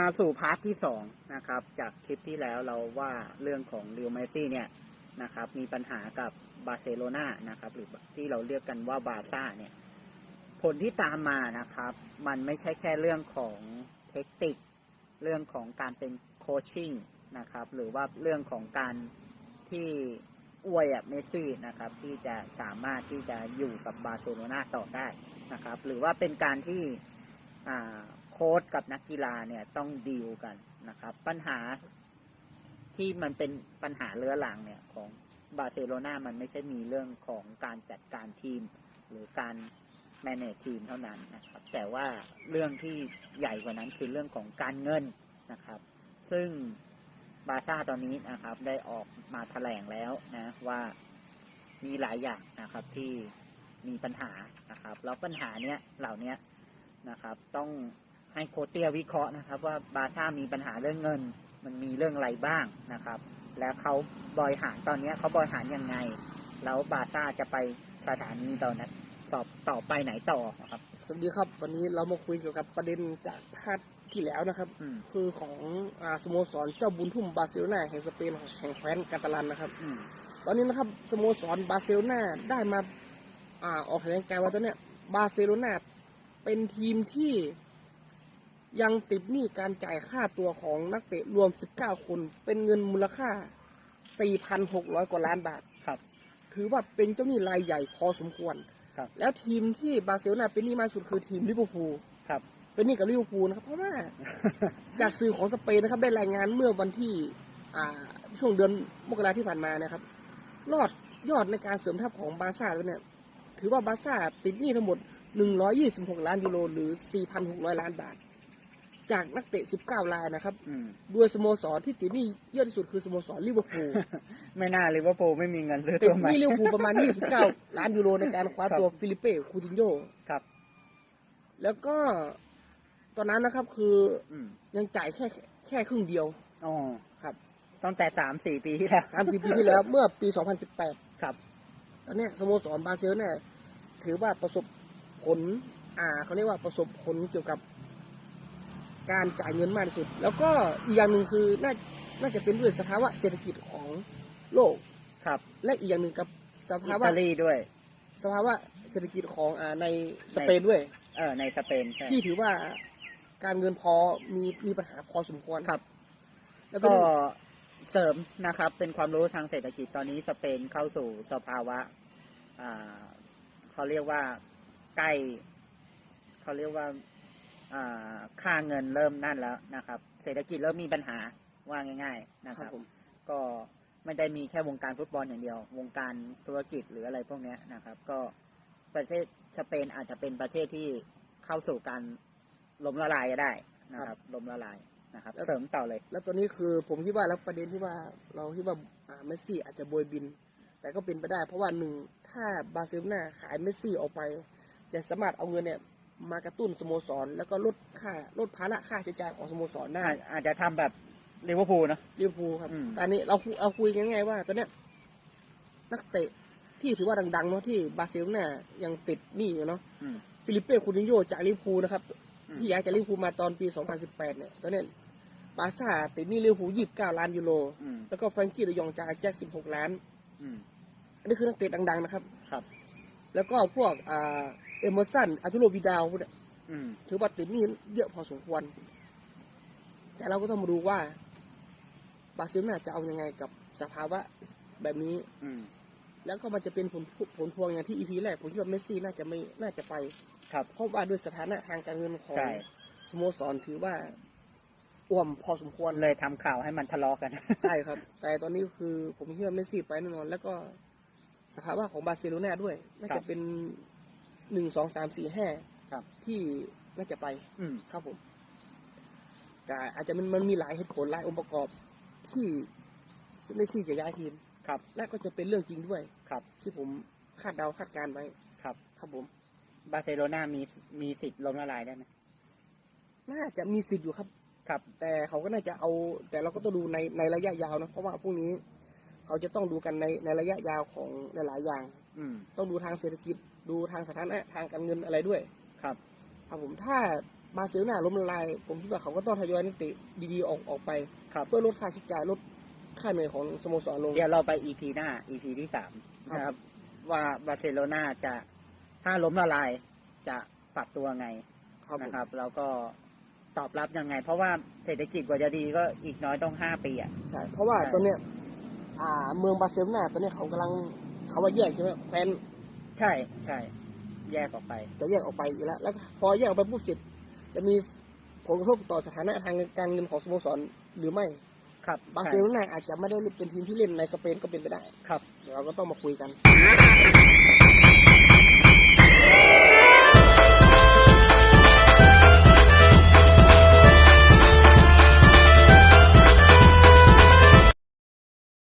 มาสู่พาร์ทที่สองนะครับ จากคลิปที่แล้วเราว่าเรื่องของเรียวเมซี่เนี่ยนะครับ มีปัญหากับบาร์เซโลนานะครับ หรือที่เราเรียกกันว่าบาร์ซ่าเนี่ย ผลที่ตามมานะครับ มันไม่ใช่แค่เรื่องของเทคนิคเรื่องของการเป็นโคชชิ่งนะครับ หรือว่าเรื่องของการที่อวยอะเมซี่นะครับ ที่จะสามารถที่จะอยู่กับบาร์เซโลนาต่อได้นะครับ หรือว่าเป็นการที่อ่า ค้ชกับนักกีฬาเนี่ยต้องดีลกันนะครับ ปัญหาที่มันเป็นปัญหาเรื้อรังเนี่ยของบาร์เซโลนามันไม่ใช่มีเรื่องของการจัดการทีม หรือการแมเนจทีมเท่านั้นนะครับ แต่ว่าเรื่องที่ใหญ่กว่านั้นคือเรื่องของการเงินนะครับ ซึ่งบาซ่าตอนนี้นะครับ ได้ออกมาแถลงแล้วนะว่ามีหลายอย่างนะครับที่มีปัญหานะครับ แล้วปัญหาเนี้ยเหล่านี้นะครับ ต้อง ให้โคชเตียวิเคราะห์นะครับ ว่าบาร์ซ่ามีปัญหาเรื่องเงิน มันมีเรื่องอะไรบ้างนะครับ แล้วเขาบริหารตอนเนี้ยเขาบริหารยังไง แล้วบาร์ซ่าจะไปสถานีตอนนั้นสอบต่อไปไหนต่อครับ สวัสดีครับ วันนี้เรามาคุยเกี่ยวกับประเด็นจากพาร์ทที่แล้วนะครับอืมคือของอาสโมสรเจ้าบุญทุ่มบาร์เซโลนาแห่งสเปนแห่งแคว้นกาตาลันนะครับอืมตอนนี้นะครับสโมสรบาร์เซโลนาได้มาอ่าออกแถลงการณ์ว่าตอนเนี้ยบาร์เซโลนาเป็นทีมที่ ยังติดหนี้การจ่ายค่าตัวของนักเตะรวม 19 คน เป็นเงินมูลค่า 4,600 กว่าล้านบาทครับ ถือว่าเป็นเจ้าหนี้รายใหญ่พอสมควรครับ แล้วทีมที่บาร์เซโลนาเป็นหนี้มากสุดคือทีมลิเวอร์พูลครับ เป็นหนี้กับลิเวอร์พูลนะครับ เพราะว่าจากสื่อของสเปนนะครับได้รายงานเมื่อวันที่อ่าช่วงเดือนมกราที่ผ่านมานะครับยอดยอดในการเสริมทัพของบาร์ซ่าแล้วเนี่ยถือว่าบาร์ซ่าติดหนี้ทั้งหมด 126 ล้านยูโรหรือ 4,600 ล้านบาท จากนักเตะ 19 รายนะครับ อืมโดยสโมสรที่ติดหนี้เยอะที่สุดคือสโมสรลิเวอร์พูล ไม่น่าลิเวอร์พูลไม่มีเงินซื้อติตัดวหใหม่ นี้ลิเวอร์พูลประมาณ 29 ล้านยูโรในการคว้าตัวฟิลิเป้คูตินโญ่ครับ แล้วก็ตอนนั้นนะครับคืออืมยังจ่ายแค่แค่ครึ่งเดียวอ๋อครับตั้งแต่สามสี่ปีที่แล้วสามสิบปีที่แล้วเมื่อปี 2018 ครับ ตอนเนี้ยสโมสรบราซิลเนี่ยถือว่าประสบผล อ่าเขาเรียกว่าประสบผลเกี่ยวกับ การจ่ายเงินมากที่สุด แล้วก็อีกอย่างหนึ่งคือน่าน่าจะเป็นด้วยสภาวะเศรษฐกิจของโลก ครับ และอีกอย่างหนึ่งกับสอิภาวะตาลีด้วย สภาวะเศรษฐกิจของอ่าในสเปนด้วย เออ ในสเปนใช่ที่ถือว่าการเงินพอมีมีปัญหาพอสมควรครับ แล้วก็ก็เสริมนะครับ เป็นความรู้ทางเศรษฐกิจตอนนี้สเปนเข้าสู่สภาวะอ่าเขาเรียกว่าใกล้เขาเรียกว่าอ่า ค่าเงินเริ่มนั่นแล้วนะครับ เศรษฐกิจเริ่มมีปัญหาว่าง่าย ๆนะคครัรับบผมก็ไม่ได้มีแค่วงการฟุตบอลอย่างเดียว วงการธุรกิจหรืออะไรพวกเนี้ยนะครับ ก็ประเทศสเปนอาจจะเป็นประเทศที่เข้าสู่การล้มละลายก็ได้นะครับล้มละลายนะครับเสริมต่อเลย แล้วตอนนี้คือผมคิดว่าแล้วประเด็นที่ว่าเราคิดว่าอ่าเมสซี่อาจจะโบยบิน แต่ก็เป็นไปได้ เพราะว่าหนึ่งถ้าบาร์เซโลนาขายเมสซี่ออกไป จะสามารถเอาเงินเนี่ย มากระตุ้นสโมสร แล้วก็ลดค่าลดภาระค่าใช้จ่ายของสโมสรได้อาอาจจะทำแบบลิเวอร์พูลเนอะ ลิเวอร์พูลครับอืม ตอนนี้เราคุเอาคุยกันง่ายๆว่าตอนเนี้ยนักเตะที่ถือว่าดังๆเนาะที่บาร์เซโลนายังติดหนี้อยู่เนาะ อืม ฟิลิปเป้คูตินโญ่จากลิเวอร์พูลนะครับอืม ที่ย้ายจากลิเวอร์พูลมาตอนปี 2018 เนี่ย ตอนเนี้ยบาร์ซ่าติดหนี้ลิเวอร์พูล29 ล้านยูโร อืมแล้วก็แฟรงกี้ดยองจ่ายแจ็ค16 ล้าน อืม อันนี้คือนักเตะดังๆนะครับ ครับ แล้วก็พวกอ่า เอเมอร์สันอาร์ตูโรวิดาวพวกเนี่ยอืมถือว่าติดหนี้เยอะพอสมควร แต่เราก็ต้องมาดูว่า บาร์เซโลนาจะเอายังไงกับสภาวะแบบนี้ อืมแล้วก็มันจะเป็นผลผลพวงอย่างที่อีพีแรกผมคิดว่าเมสซี่น่าจะไม่น่าจะไป ครับเพราะว่าด้วยสถานะทางการเงินของใช่สโมสรถือว่าอ่วมพอสมควรเลยทำข่าวให้มันทะเลาะกัน ใช่ครับ แต่ตอนนี้คือผมคิดว่าเมสซี่ไปแน่นอน แล้วก็สภาวะของบาร์เซโลนาด้วยน่าครัจะบเป็น หนึ่งสองสามสี่ห้าครับ ที่น่าจะไป อืมครับผมแต่อาจจะมันมันมีหลายเหตุผลหลายองค์ประกอบที่เมสซี่จะย้ายทีมครับ และก็จะเป็นเรื่องจริงด้วยครับ ที่ผมคาดเดาคาดการณ์ไว้ครับ ครับผม บาร์เซโลนามีมีสิทธิ์ล้มละลายได้ไหมน่าจะมีสิทธิ์อยู่ครับ ครับ แต่เขาก็น่าจะเอา แต่เราก็ต้องดูในในระยะยาวนะเพราะว่าพวกนี้ เขาจะต้องดูกันในในระยะยาวของหลายๆอย่าง อืม ต้องดูทางเศรษฐกิจ ดูทางสถานะทางการเงินอะไรด้วยครับ ครับผมถ้าบาร์เซโลนาล้มละลาย ผมคิดว่าเขาก็ต้องทยอยนักเตะดีๆออกออกไปครับเพื่อลดค่าใช้จ่ายลดค่าเหนื่อยของสโมสรลงเดี๋ยวเราไป EP หน้า EP ที่สามครับนะครับ ว่าบาร์เซโลนาจะถ้าล้มละลายจะปรับตัวไงครับผมนะครับ แล้วก็ตอบรับยังไง เพราะว่าเศรษฐกิจกว่าจะดีก็อีกน้อยต้องห้าปีอะใช่เพราะว่าใช่ตอนเนี้ย อ่า เมืองบาร์เซโลนาตอนเนี้ยเขากำลังเขาว่าแยกใช่ไหมแฟน ใช่ใช่แยกออกไป จะแยกออกไปอีกแล้ว แล้ว พอแยกออกไปปุ๊บเสร็จจะมีผลกระทบต่อสถานะทางการเงินของสโมสรหรือไม่ ครับบาร์เซโลนาอาจจะไม่ได้เป็นทีมที่เล่นในสเปนก็เป็นไปได้ ครับเดี๋ยวเราก็ต้องมาคุยกัน